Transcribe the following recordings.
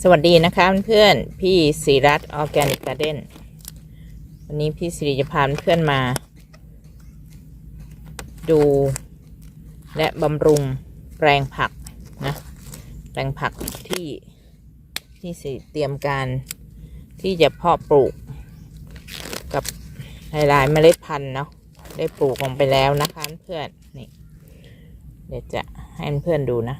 สวัสดีนะคะเพื่อนๆพี่ศิรัตออร์แกนิกการ์เด้นวันนี้พี่สิริจะพาเพื่อนมา ดู และบำรุงแปลงผักนะแปลงผักที่ที่สิเตรียมการที่จะเพาะปลูก กับหลายๆเมล็ดพันธุ์เนาะได้ปลูกลงไปแล้วนะคะเพื่อนนี่เดี๋ยวจะให้เพื่อนดูนะ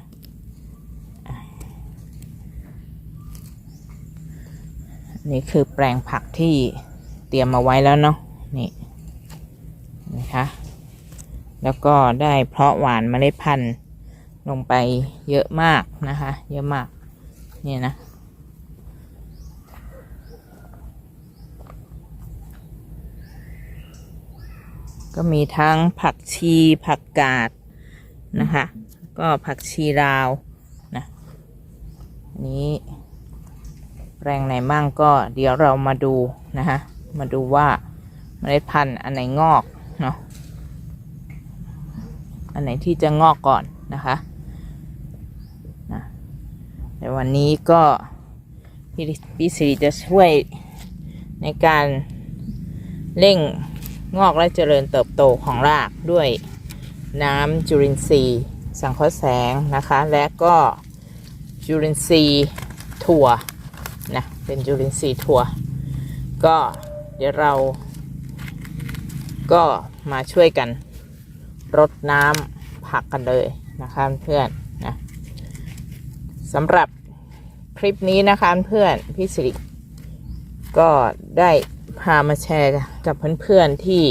นี่คือแปลงผักที่เตรียมมาไว้แล้วเนาะนี่นะคะแล้วก็ได้เพาะหวานเมล็ดพันธุ์ลงไปเยอะมากนะคะ เยอะมากเนี่ยนะก็มีทั้งผักชีผักกาดนะคะ ก็ผักชีลาวนะนี้ แปลงไหนมั่งก็เดี๋ยวเรามาดูนะคะมาดูว่าเมล็ดพันธุ์อันไหนงอกเนาะอันไหนที่จะงอกก่อนนะคะนะในวันนี้ก็พี่พี่สิริจะช่วยในการเร่งงอกและเจริญเติบโตของรากด้วยน้ำจุลินทรีย์ สังเคราะห์แสงนะคะ และก็จุลินทรีย์ถั่ว เป็นจุลินทรีย์ถั่ว ก็เดี๋ยวเรา ก็มาช่วยกันรดน้ำผักกันเลยนะคะเพื่อนนะสำหรับคลิปนี้นะคะเพื่อนพี่สิริก็ได้พามาแชร์กับเพื่อนๆที่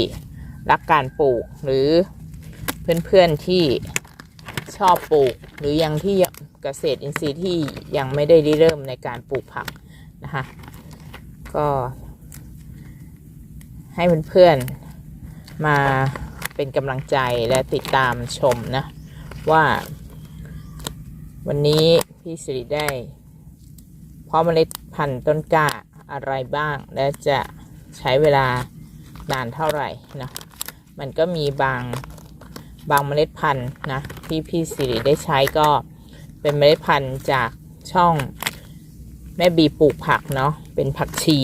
รักการปลูกหรือเพื่อนๆที่ชอบปลูก หรือยังที่เกษตรอินทรีย์ที่ยังไม่ได้ริเริ่มในการปลูกผัก นะคะ ก็ให้เพื่อนๆมาเป็นกำลังใจและติดตามชมนะ ว่า วันนี้พี่สิริได้เพาะเมล็ดพันธุ์ต้นกล้าอะไรบ้าง และจะใช้เวลานานเท่าไหร่นะมันก็มีบางบางเมล็ดพันธุ์นะที่พี่สิริได้ใช้ก็เป็นเมล็ดพันธุ์จากช่อง แม่บีปลูกผักเนาะเป็นผักชี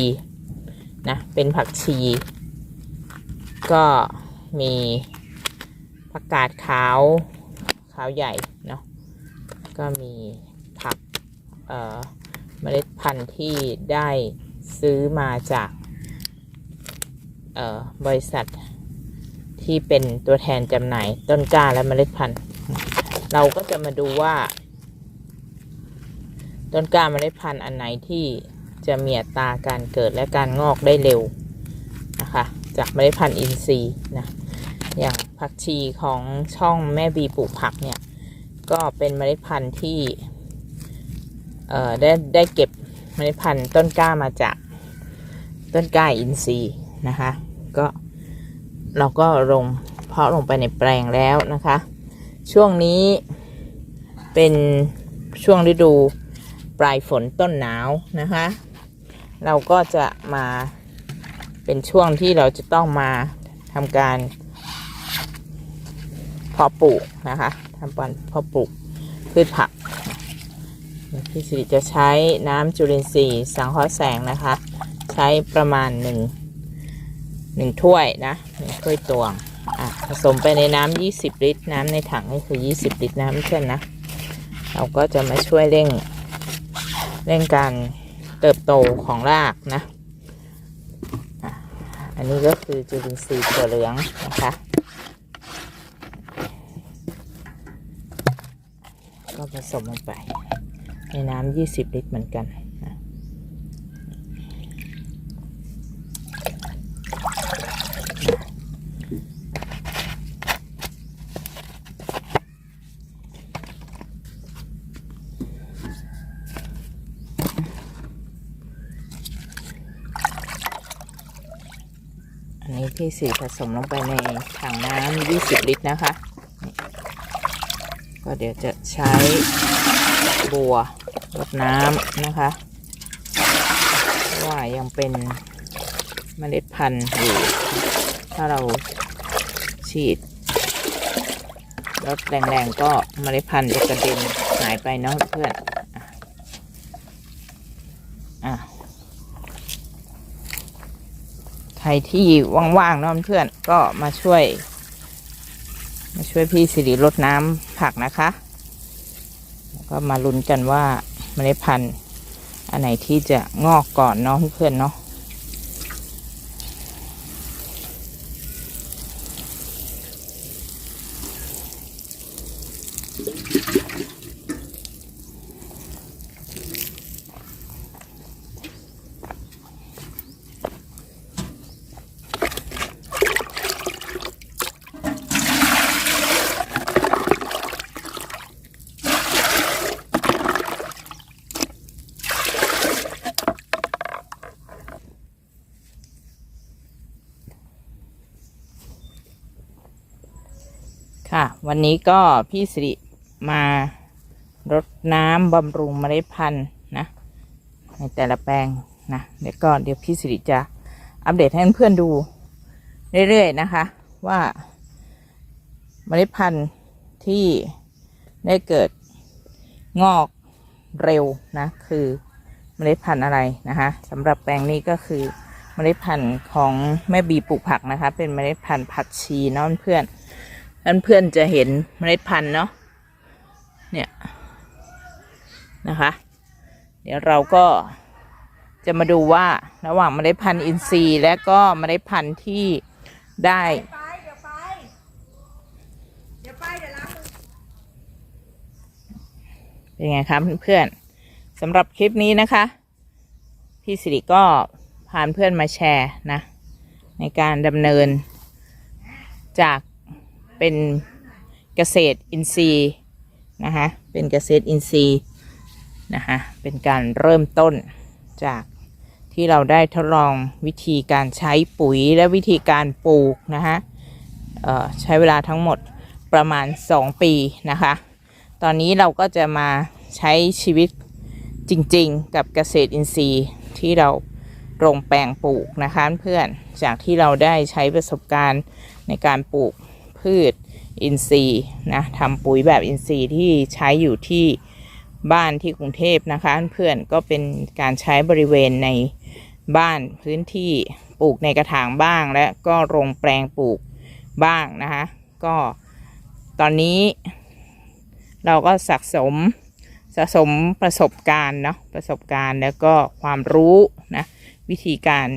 นะเป็นผักชี ก็มีผักกาดขาวขาวใหญ่เนาะก็มีผักเอ่อเมล็ดพันธุ์ที่ได้ซื้อมาจากเอ่อบริษัทที่เป็นตัวแทนจำหน่ายต้นกล้าและเมล็ดพันธุ์ เราก็จะมาดูว่า ต้นกล้าเมล็ดพันธุ์อันไหนที่จะมีอัตราการเกิดและการงอกได้เร็วนะคะ จากเมล็ดพันธุ์อินทรีย์นะอย่างผักชีของช่องแม่บีปลูกผักเนี่ย ก็เป็นเมล็ดพันธุ์ที่เอ่อได้ได้เก็บเมล็ดพันธุ์ต้นกล้ามาจากต้นกล้าอินทรีย์นะคะ ก็เราก็ลงเพาะลงไปในแปลงแล้วนะคะ ช่วงนี้เป็นช่วงฤดู ปลายฝนต้นหนาวนะคะ เราก็จะมาเป็นช่วงที่เราจะต้องมาทำการเพาะปลูกนะคะทำการเพาะปลูกพืชผักพี่สิริจะใช้น้ำจุลินทรีย์สังเคราะห์แสงนะคะ ใช้ประมาณหนึ่งหนึ่งถ้วยนะหนึ่งถ้วยตวงอะผสมไปในน้ำ20 ลิตร น้ำในถังนี่คือ 20 ลิตรน้ำเช่นนะ เราก็จะมาช่วยเร่ง เร่งการเติบโตของรากนะ อันนี้ก็คือจุลินทรีย์ตัวเหลืองนะคะ ก็ผสมลงไป ในน้ำ20 ลิตรเหมือนกัน ที่สีผสมลงไปในถังน้ำ20 ลิตรนะคะ ก็เดี๋ยวจะใช้บัวรดน้ำนะคะเพราะว่ายังเป็นเมล็ดพันธุ์อยู่ ถ้าเราฉีดรดแรงๆ ก็เมล็ดพันธุ์จะกระเด็นหายไปเนาะเพื่อน อะ ใครที่ว่างๆเนอะเพื่อนก็มาช่วย มาช่วยพี่สิริรดน้ำผักนะคะแล้วก็มาลุ้นกันว่าเมล็ดพันธุ์อันไหนที่จะงอกก่อนเนาะเพื่อนเนาะ ค่ะ วันนี้ก็พี่สิริมารดน้ำบำรุงเมล็ดพันธุ์นะ ในแต่ละแปลงนะเดี๋ยวก็เดี๋ยวพี่สิริจะอัปเดตให้เพื่อนดูเรื่อยๆนะคะ ว่าเมล็ดพันธุ์ที่ได้เกิดงอกเร็วนะ คือเมล็ดพันธุ์อะไรนะคะสำหรับแปลงนี้ก็คือเมล็ดพันธุ์ของแม่บีปลูกผักนะคะ เป็นเมล็ดพันธุ์ผักชีเนาะเพื่อน เพื่อนๆจะเห็นเมล็ดพันธุ์เนาะเนี่ยนะคะ เดี๋ยวเราก็จะมาดูว่าระหว่างเมล็ดพันธุ์อินทรีย์และก็เมล็ดพันธุ์ที่ได้เดี๋ยวไปเดี๋ยวไปเดี๋ยวล้างมือเป็นไงคะเพื่อนๆสำหรับคลิปนี้นะคะ พี่สิริก็พาเพื่อนมาแชร์นะ ในการดำเนินจาก เป็นเกษตรอินทรีย์นะคะเป็นเกษตรอินทรีย์นะคะเป็นการเริ่มต้นจากที่เราได้ทดลองวิธีการใช้ปุ๋ยและวิธีการปลูกนะคะเอ่อใช้เวลาทั้งหมดประมาณ 2 ปีนะคะ ตอนนี้เราก็จะมาใช้ชีวิตจริงๆ กับเกษตรอินทรีย์ที่เราลงแปลงปลูกนะคะเพื่อนจากที่เราได้ใช้ประสบการณ์ในการปลูก พืชอินทรีย์นะทำปุ๋ยแบบอินทรีย์ที่ใช้อยู่ที่บ้านที่กรุงเทพนะคะเพื่อนก็เป็นการใช้บริเวณในบ้านพื้นที่ปลูกในกระถางบ้าง และก็ลงแปลงปลูกบ้างนะคะก็ตอนนี้เราก็สะสมสะสมประสบการณ์เนาะประสบการณ์แล้วก็ความรู้นะวิธีการ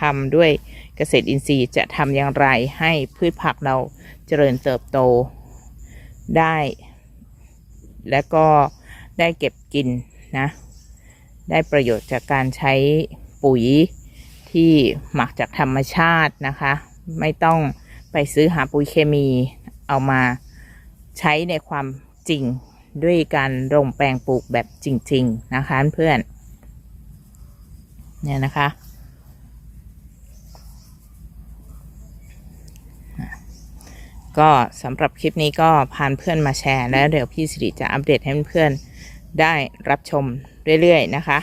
ทำด้วยเกษตรอินทรีย์จะทำอย่างไรให้พืชผักเราเจริญเติบโตได้ และก็ได้เก็บกินนะ ได้ประโยชน์จากการใช้ปุ๋ยที่หมักจากธรรมชาตินะคะ ไม่ต้องไปซื้อหาปุ๋ยเคมีเอามาใช้ในความจริงด้วยการลงแปลงปลูกแบบจริง ๆ นะคะเพื่อนเนี่ยนะคะอะ ก็สำหรับคลิปนี้ก็พานเพื่อนมาแชร์แล้วเดี๋ยวพี่สิริจะอัปเดตให้เพื่อนๆได้รับชมเรื่อยๆนะคะ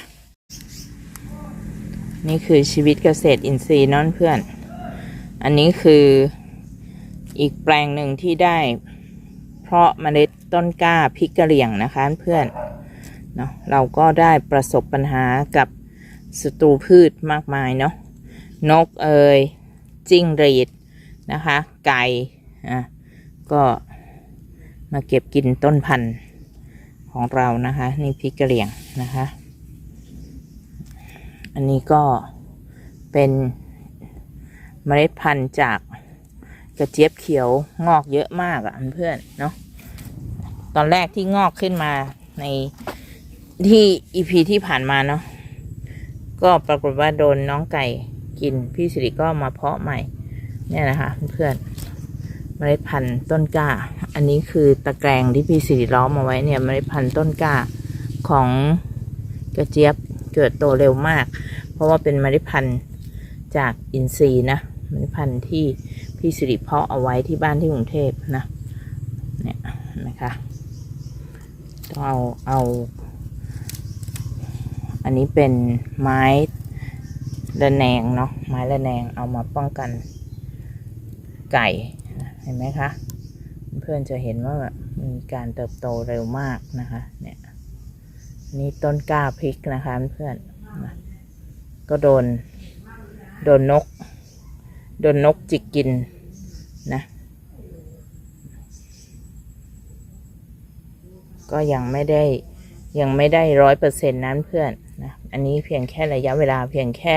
นี่คือชีวิตเกษตรอินทรีย์เนอนเพื่อน อันนี้คืออีกแปลงหนึ่งที่ได้ เพราะเมล็ดต้นกล้าพริกกะเหรี่ยงนะคะเพื่อนเนาะเราก็ได้ประสบปัญหากับศัตรูพืชมากมายเนาะนกเอ่ยจิ้งหรีดนะคะ ไก่ อะก็มาเก็บกินต้นพันธุ์ของเรานะคะ นี่พริกกระเหรี่ยงนะคะ อันนี้ก็เป็นเมล็ดพันธุ์จากกระเจี๊ยบเขียวงอกเยอะมากอะ่ะเพื่อนเนาะตอนแรกที่งอกขึ้นมาในที่อีพีที่ผ่านมาเนาะก็ปรากฏว่าโดนน้องไก่กินพี่สิริก็มาเพาะใหม่เนี่ยนะคะเพื่อน เมล็ดพันธุ์ต้นกล้า อันนี้คือตะแกรงที่พี่สิริล้อมเอาไว้เนี่ยเมล็ดพันธุ์ต้นกล้าของกระเจี๊ยบเกิดโตเร็วมาก เพราะว่าเป็นเมล็ดพันธุ์จากอินทรีย์นะเมล็ดพันธุ์ที่พี่สิริเพาะเอาไว้ที่บ้านที่กรุงเทพนะเนี่ยนะคะต้องเอาเอา อันนี้เป็นไม้ระแนงเนาะไม้ระแนงเอามาป้องกันไก่ เห็นไหมคะ เพื่อนจะเห็นว่ามีการเติบโตเร็วมากนะคะ เนี่ยนี่ต้นกล้าพริกนะคะเพื่อนก็โดน โดนนก โดนนกจิกกินนะก็ยังไม่ได้ยังไม่ได้ร้อยเปอร์เซ็นต์นั้นเพื่อนนะอันนี้เพียงแค่ระยะเวลาเพียงแค่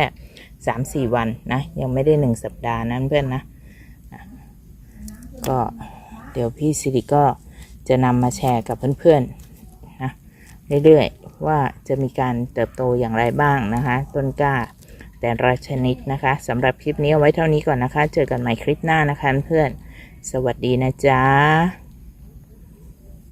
สามสี่วันนะ ยังไม่ได้หนึ่งสัปดาห์นั้นเพื่อนนะ ก็เดี๋ยวพี่สิริก็จะนำมาแชร์กับเพื่อนๆนะเรื่อยๆว่าจะมีการเติบโตอย่างไรบ้างนะคะ ต้นกล้าแต่ละชนิดนะคะสำหรับคลิปนี้เอาไว้เท่านี้ก่อนนะคะ เจอกันใหม่คลิปหน้านะคะเพื่อนสวัสดีนะจ๊ะ